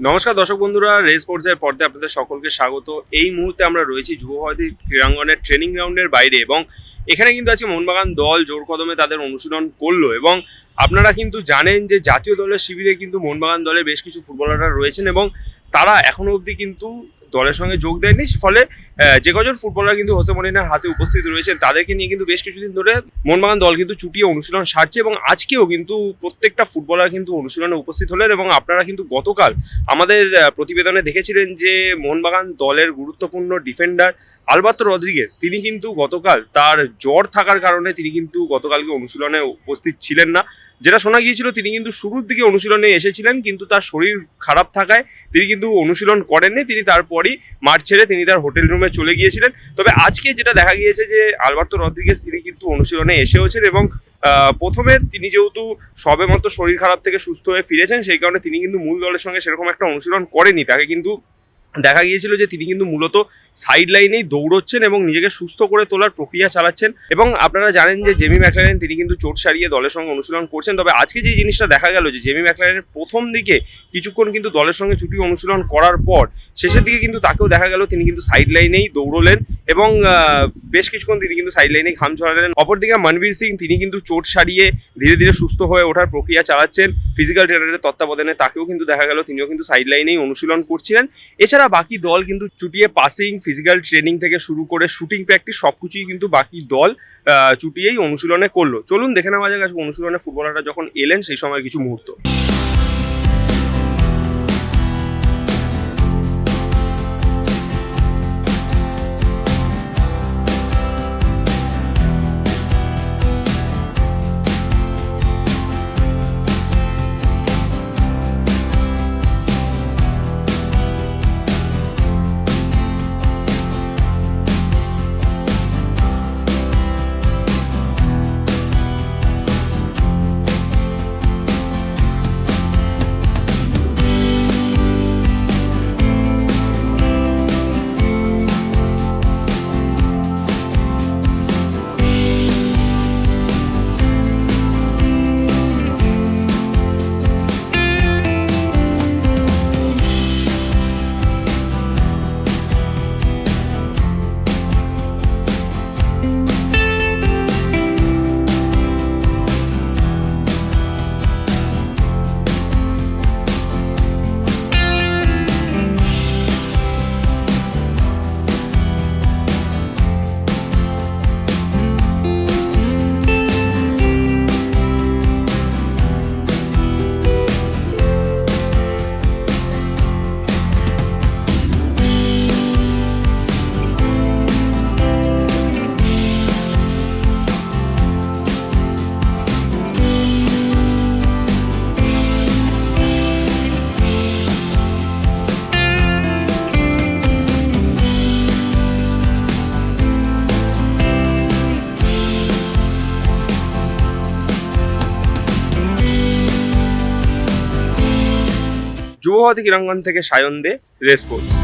নমস্কার দর্শক বন্ধুরা, রেস পর্যায়ের পর্দায় আপনাদের সকলকে স্বাগত। এই মুহূর্তে আমরা রয়েছি যুব ভারতী ক্রীড়াঙ্গনের ট্রেনিং গ্রাউন্ডের বাইরে এবং এখানে কিন্তু আছে মোহনবাগান দল জোর কদমে তাদের অনুশীলন করল এবং আপনারা কিন্তু জানেন যে জাতীয় দলের শিবিরে কিন্তু মোহনবাগান দলের বেশ কিছু ফুটবলাররা রয়েছেন এবং তারা এখনও অবধি কিন্তু দলের সঙ্গে যোগ দেয়নি, ফলে যে কজন ফুটবলার কিন্তু হোসে মরিনার হাতে উপস্থিত রয়েছেন, তাদেরকে নিয়ে কিন্তু বেশ কিছুদিন ধরে মোহনবাগান দল কিন্তু চুটিয়ে অনুশীলন সারছে এবং আজকেও কিন্তু প্রত্যেকটা ফুটবলার কিন্তু অনুশীলনে উপস্থিত হলেন এবং আপনারা কিন্তু গতকাল আমাদের প্রতিবেদনে দেখেছিলেন যে মোহনবাগান দলের গুরুত্বপূর্ণ ডিফেন্ডার আলবার্তো রদ্রিগেজ, তিনি কিন্তু গতকাল তার জ্বর থাকার কারণে তিনি কিন্তু গতকালকে অনুশীলনে উপস্থিত ছিলেন না। যেটা শোনা গিয়েছিল, তিনি কিন্তু শুরুর দিকে অনুশীলনে এসেছিলেন, কিন্তু তার শরীর খারাপ থাকায় তিনি কিন্তু অনুশীলন করেননি, তিনি তারপরই মাঠ ছেড়ে তিনি তার হোটেল রুমে চলে গিয়েছিলেন। তবে আজকে যেটা দেখা গিয়েছে যে আলবার্তো রদ্রিগেজ তিনি কিন্তু অনুশীলনে এসেওছেন এবং প্রথমে তিনি যেহেতু সবে মতো শরীর খারাপ থেকে সুস্থ হয়ে ফিরেছেন, সেই কারণে তিনি কিন্তু মূল দলের সঙ্গে সেরকম একটা অনুশীলন করেনি তাকে কিন্তু দেখা গিয়েছিল যে তিনি কিন্তু মূলত সাইড লাইনেই দৌড়চ্ছেন এবং নিজেকে সুস্থ করে তোলার প্রক্রিয়া চালাচ্ছেন এবং আপনারা জানেন যে জেমি ম্যাকলারেন তিনি কিন্তু চোট সারিয়ে দলের সঙ্গে অনুশীলন করছেন। তবে আজকে যে জিনিসটা দেখা গেল যে জেমি ম্যাকলারেনের প্রথম দিকে কিছুক্ষণ কিন্তু দলের সঙ্গে ছুটি অনুশীলন করার পর শেষের দিকে কিন্তু তাকেও দেখা গেল তিনি কিন্তু সাইড লাইনেই দৌড়লেন এবং বেশ কিছুক্ষণ তিনি কিন্তু সাইড লাইনেই ঘাম ছড়ালেন অপরদিকে মনবীর সিং তিনি কিন্তু চোট সারিয়ে ধীরে ধীরে সুস্থ হয়ে ওঠার প্রক্রিয়া চালাচ্ছেন। ফিজিক্যাল ট্রেনারের তত্ত্বাবধানে তাকেও কিন্তু দেখা গেল তিনিও কিন্তু সাইড লাইনেই অনুশীলন করছিলেন। এছাড়া বাকি দল কিন্তু চুটিয়ে পাসিং ফিজিক্যাল ট্রেনিং থেকে শুরু করে শুটিং প্র্যাকটিস সব কিছুই কিন্তু বাকি দল চুটিয়েই অনুশীলনে করল। চলুন দেখে নেওয়া যাক অনুশীলনে ফুটবলাররা যখন এলেন সেই সময় কিছু মুহূর্ত। যুবভারতী ক্রীড়াঙ্গন থেকে সায়ন দে রেসপোর্টস